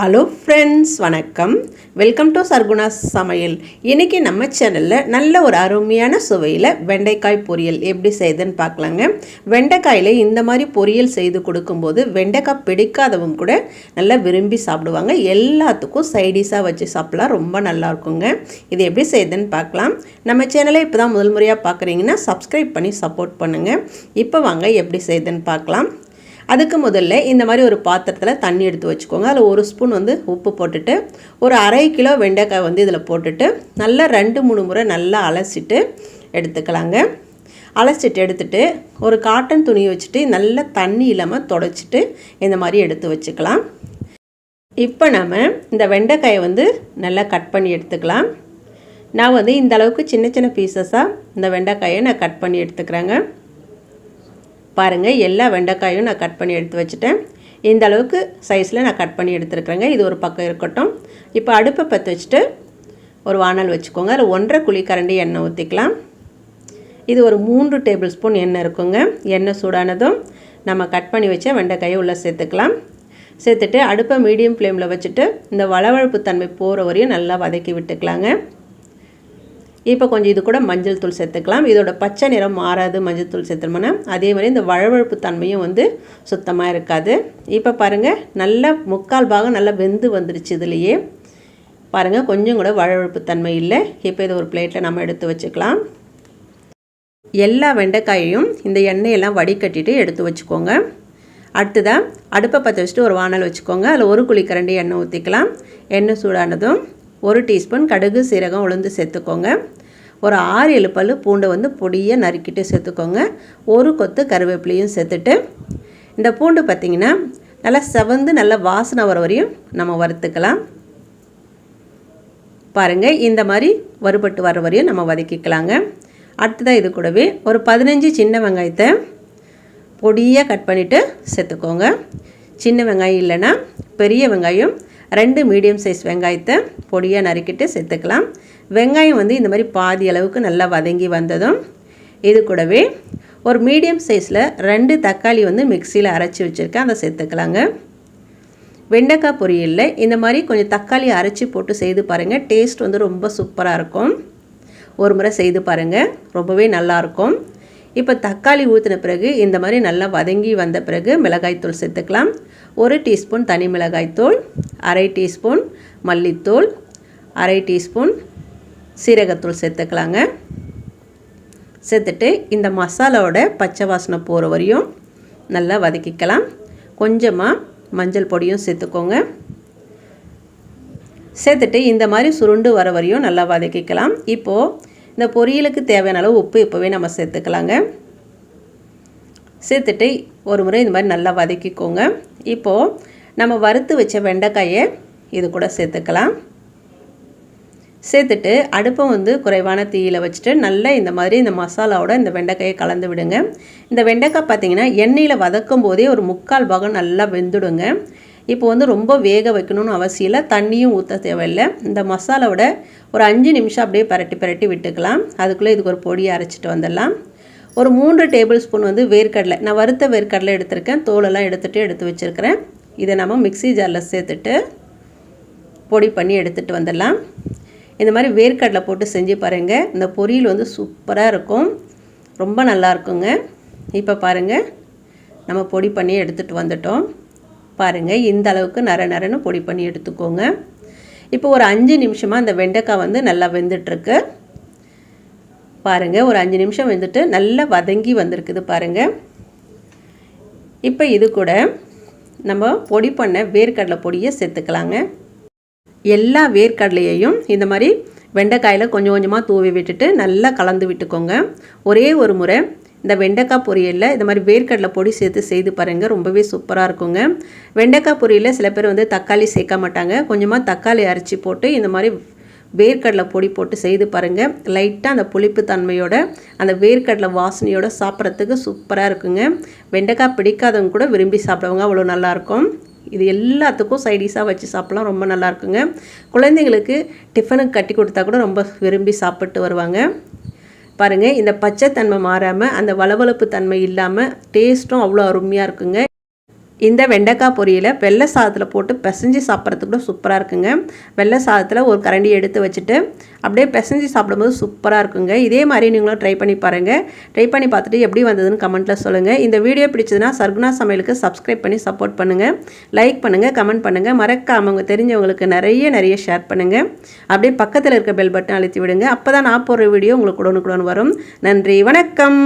Hello friends வணக்கம். Welcome to Sarguna சமையல் இன்றைக்கி நம்ம சேனலில் நல்ல ஒரு அருமையான சுவையில் வெண்டைக்காய் பொரியல் எப்படி செய்யுதுன்னு பார்க்கலாங்க. வெண்டைக்காயில் இந்த மாதிரி பொரியல் செய்து கொடுக்கும்போது வெண்டைக்காய் பிடிக்காதவங்க கூட நல்லா விரும்பி சாப்பிடுவாங்க. எல்லாத்துக்கும் சைடிஷாக வச்சு சாப்பிட்லாம் ரொம்ப நல்லா இருக்குங்க. இது எப்படி செய்யுதுன்னு பார்க்கலாம். நம்ம சேனலை இப்போ தான் முதல் முறையாக பார்க்குறீங்கன்னா சப்ஸ்கிரைப் பண்ணி சப்போர்ட் பண்ணுங்கள் இப்போ வாங்க எப்படி செய்யுதுன்னு பார்க்கலாம். அதுக்கு முதல்ல இந்த மாதிரி ஒரு பாத்திரத்தில் தண்ணி எடுத்து வச்சுக்கோங்க. அதில் ஒரு ஸ்பூன் வந்து உப்பு போட்டுட்டு ஒரு அரை கிலோ வெண்டைக்காய் வந்து இதில் போட்டுட்டு நல்லா ரெண்டு மூணு முறை நல்லா அலசிட்டு எடுத்துக்கலாங்க. அலசிட்டு எடுத்துட்டு ஒரு காட்டன் துணி வச்சுட்டு நல்லா தண்ணி இல்லாமல் தொடச்சிட்டு இந்த மாதிரி எடுத்து வச்சுக்கலாம். இப்போ நம்ம இந்த வெண்டைக்காயை வந்து நல்லா கட் பண்ணி எடுத்துக்கலாம். நான் வந்து இந்த அளவுக்கு சின்ன சின்ன பீசஸாக இந்த வெண்டைக்காயை நான் கட் பண்ணி எடுத்துக்கிறேங்க. பாருங்கள் எல்லா வெண்டைக்காயும் நான் கட் பண்ணி எடுத்து வச்சுட்டேன். இந்த அளவுக்கு சைஸில் நான் கட் பண்ணி எடுத்துருக்குறேங்க. இது ஒரு பக்கம் இருக்கட்டும். இப்போ அடுப்பை பற்ற வச்சுட்டு ஒரு வானல் வச்சுக்கோங்க. அதில் ஒன்றரை குழி கரண்டி எண்ணெய் ஊற்றிக்கலாம் இது ஒரு மூன்று டேபிள் ஸ்பூன் எண்ணெய் இருக்குங்க. எண்ணெய் சூடானதும் நம்ம கட் பண்ணி வச்ச வெண்டைக்காயை உள்ளே சேர்த்துக்கலாம். சேர்த்துட்டு அடுப்பை மீடியம் ஃப்ளேமில் வச்சுட்டு இந்த வளவழப்பு தன்மை போகிற வரையும் நல்லா வதக்கி விட்டுக்கலாங்க. இப்போ கொஞ்சம் இது கூட மஞ்சள் தூள் சேர்த்துக்கலாம். இதோட பச்சை நிறம் மாறாது மஞ்சள் தூள் சேர்த்துருமோன்னா அதே மாதிரி இந்த வழவழப்பு தன்மையும் வந்து சுத்தமாக இருக்காது. இப்போ பாருங்கள் நல்லா முக்கால் பாகம் நல்லா வெந்து வந்துருச்சு இதுலேயே. பாருங்கள் கொஞ்சம் கூட வழவழப்பு தன்மை இல்லை. இப்போ இதை ஒரு பிளேட்டில் நம்ம எடுத்து வச்சுக்கலாம். எல்லா வெண்டைக்காயையும் இந்த எண்ணெயெல்லாம் வடிகட்டிட்டு எடுத்து வச்சுக்கோங்க. அடுத்ததாக அடுப்பை பற்ற வச்சுட்டு ஒரு வானல் வச்சுக்கோங்க. அதில் ஒரு குழிக்கரண்டி எண்ணெய் ஊற்றிக்கலாம் எண்ணெய் சூடானதும் ஒரு டீஸ்பூன் கடுகு சீரகம் உளுந்து சேர்த்துக்கோங்க. ஒரு ஆறு ஏழு பல் பூண்டை வந்து பொடியை நறுக்கிட்டு சேர்த்துக்கோங்க. ஒரு கொத்து கருவேப்பிலையும் சேர்த்துட்டு இந்த பூண்டு பார்த்திங்கன்னா நல்லா செவந்து நல்லா வாசனை வர வரையும் நம்ம வறுத்துக்கலாம். பாருங்கள் இந்த மாதிரி வறுபட்டு வர வரையும் நம்ம வதக்கிக்கலாங்க. அடுத்ததாக இது கூடவே ஒரு பதினஞ்சு சின்ன வெங்காயத்தை பொடியாக கட் பண்ணிவிட்டு சேர்த்துக்கோங்க. சின்ன வெங்காயம் இல்லைன்னா பெரிய வெங்காயம் ரெண்டு மீடியம் சைஸ் வெங்காயத்தை பொடியாக நறுக்கிட்டு சேர்த்துக்கலாம். வெங்காயம் வந்து இந்த மாதிரி பாதி அளவுக்கு நல்லா வதங்கி வந்ததும் இது கூடவே ஒரு மீடியம் சைஸில் ரெண்டு தக்காளி வந்து மிக்சியில் அரைச்சி வச்சுருக்கேன். அதை சேர்த்துக்கலாங்க. வெண்டைக்காய் பொரியலில் இந்த மாதிரி கொஞ்சம் தக்காளி அரைச்சி போட்டு செய்து பாருங்கள் டேஸ்ட் வந்து ரொம்ப சூப்பராக இருக்கும். ஒரு முறை செய்து பாருங்கள் ரொம்பவே நல்லாயிருக்கும் இப்போ தக்காளி ஊற்றின பிறகு இந்த மாதிரி நல்லா வதங்கி வந்த பிறகு மிளகாய்த்தூள் சேர்த்துக்கலாம். ஒரு டீஸ்பூன் தனி மிளகாய்த்தூள் அரை டீஸ்பூன் மல்லித்தூள் அரை டீஸ்பூன் சீரகத்தூள் சேர்த்துக்கலாங்க. சேர்த்துட்டு இந்த மசாலாவோட பச்சை வாசனை போகிற வரையும் நல்லா வதக்கிக்கலாம். கொஞ்சமாக மஞ்சள் பொடியும் சேர்த்துக்கோங்க. சேர்த்துட்டு இந்த மாதிரி சுருண்டு வர வரையும் நல்லா வதக்கிக்கலாம். இப்போது இந்த பொரியலுக்கு தேவையான அளவு உப்பு இப்போவே நம்ம சேர்த்துக்கலாங்க. சேர்த்துட்டு ஒரு முறை இந்த மாதிரி நல்லா வதக்கிக்கோங்க. இப்போது நம்ம வறுத்து வச்ச வெண்டைக்காயை இது கூட சேர்த்துக்கலாம். சேர்த்துட்டு அடுப்பை வந்து குறைவான தீயில் வச்சுட்டு நல்லா இந்த மாதிரி இந்த மசாலாவோட இந்த வெண்டைக்காயை கலந்து விடுங்க. இந்த வெண்டைக்காய் பார்த்திங்கன்னா எண்ணெயில் வதக்கும் போதே ஒரு முக்கால் பாகம் நல்லா வெந்துடுங்க. இப்போ வந்து ரொம்ப வேக வைக்கணும்னு அவசியம் இல்லை. தண்ணியும் ஊற்ற தேவையில்லை. இந்த மசாலாவோட ஒரு அஞ்சு நிமிஷம் அப்படியே பரட்டி பரட்டி விட்டுக்கலாம். அதுக்குள்ளே இதுக்கு ஒரு பொடியை அரைச்சிட்டு வந்துடலாம். ஒரு மூன்று டேபிள் ஸ்பூன் வந்து வேர்க்கடலை. நான் வறுத்த வேர்க்கடலை எடுத்திருக்கேன். தோலெல்லாம் எடுத்துகிட்டு எடுத்து வச்சுருக்கிறேன். இதை நம்ம மிக்சி ஜாரில் சேர்த்துட்டு பொடி பண்ணி எடுத்துகிட்டு வந்துடலாம். இந்த மாதிரி வேர்க்கடலை போட்டு செஞ்சு பாருங்கள் இந்த பொரியல் வந்து சூப்பராக இருக்கும். ரொம்ப நல்லா இருக்குங்க. இப்போ பாருங்கள் நம்ம பொடி பண்ணி எடுத்துகிட்டு வந்துட்டோம். பாருங்கள் இந்த அளவுக்கு நர நரன்னு பொடி பண்ணி எடுத்துக்கோங்க. இப்போ ஒரு அஞ்சு நிமிஷமாக அந்த வெண்டைக்காய் வந்து நல்லா வெந்துட்டுருக்கு. பாருங்கள் ஒரு அஞ்சு நிமிஷம் வந்துட்டு நல்லா வதங்கி வந்திருக்குது பாருங்கள் இப்போ இது கூட நம்ம பொடி பண்ண வேர்க்கடலை பொடியை சேர்த்துக்கலாங்க. எல்லா வேர்க்கடலையையும் இந்த மாதிரி வெண்டைக்காயில் கொஞ்சம் கொஞ்சமாக தூவி விட்டுட்டு நல்லா கலந்து விட்டுக்கோங்க. ஒரே ஒரு முறை இந்த வெண்டைக்காய் பொரியலில் இந்த மாதிரி வேர்க்கடலை பொடி சேர்த்து செய்து பாருங்கள் ரொம்பவே சூப்பராக இருக்குங்க. வெண்டைக்காய் பொரியலில் சில பேர் வந்து தக்காளி சேர்க்க மாட்டாங்க. கொஞ்சமாக தக்காளி அரைச்சி போட்டு இந்த மாதிரி வேர்க்கடலை பொடி போட்டு செய்து பாருங்கள் லைட்டாக அந்த புளிப்பு தன்மையோட அந்த வேர்க்கடலை வாசனையோட சாப்பிட்றதுக்கு சூப்பராக இருக்குங்க. வெண்டைக்காய் பிடிக்காதவங்க கூட விரும்பி சாப்பிடுவாங்க அவ்வளோ நல்லாயிருக்கும் இது எல்லாத்துக்கும் சைடிஷாக வச்சு சாப்பிட்லாம் ரொம்ப நல்லா இருக்குங்க. குழந்தைங்களுக்கு டிஃபனுக்கு கட்டி கொடுத்தா கூட ரொம்ப விரும்பி சாப்பிட்டு வருவாங்க. பாருங்கள் இந்த பச்சைத்தன்மை மாறாமல் அந்த வளவளப்பு தன்மை இல்லாமல் டேஸ்ட்டும் அவ்வளோ அருமையாக இருக்குங்க. இந்த வெண்டைக்காய் பொரியலை வெள்ளை சாதத்தில் போட்டு பிசைஞ்சு சாப்பிட்றதுக்கு கூட சூப்பராக இருக்குங்க. வெள்ளை சாதத்தில் ஒரு கரண்டி எடுத்து வச்சுட்டு அப்படியே பிசைஞ்சு சாப்பிடும்போது சூப்பராக இருக்குங்க. இதே மாதிரி நீங்களும் ட்ரை பண்ணி பாருங்கள் ட்ரை பண்ணி பார்த்துட்டு எப்படி வந்ததுன்னு கமெண்ட்டில் சொல்லுங்கள் இந்த வீடியோ பிடிச்சதுன்னா சர்குணா சமையலுக்கு சப்ஸ்கிரைப் பண்ணி சப்போர்ட் பண்ணுங்கள் லைக் பண்ணுங்கள் கமெண்ட் பண்ணுங்கள் மறக்காம அவங்க தெரிஞ்சவங்களுக்கு நிறைய நிறைய ஷேர் பண்ணுங்கள் அப்படியே பக்கத்தில் இருக்க பெல் பட்டன் அழுத்தி விடுங்க. அப்போ தான் நான் போடுற வீடியோ உங்களுக்கு உடனுக்குடன் வரும். நன்றி வணக்கம்.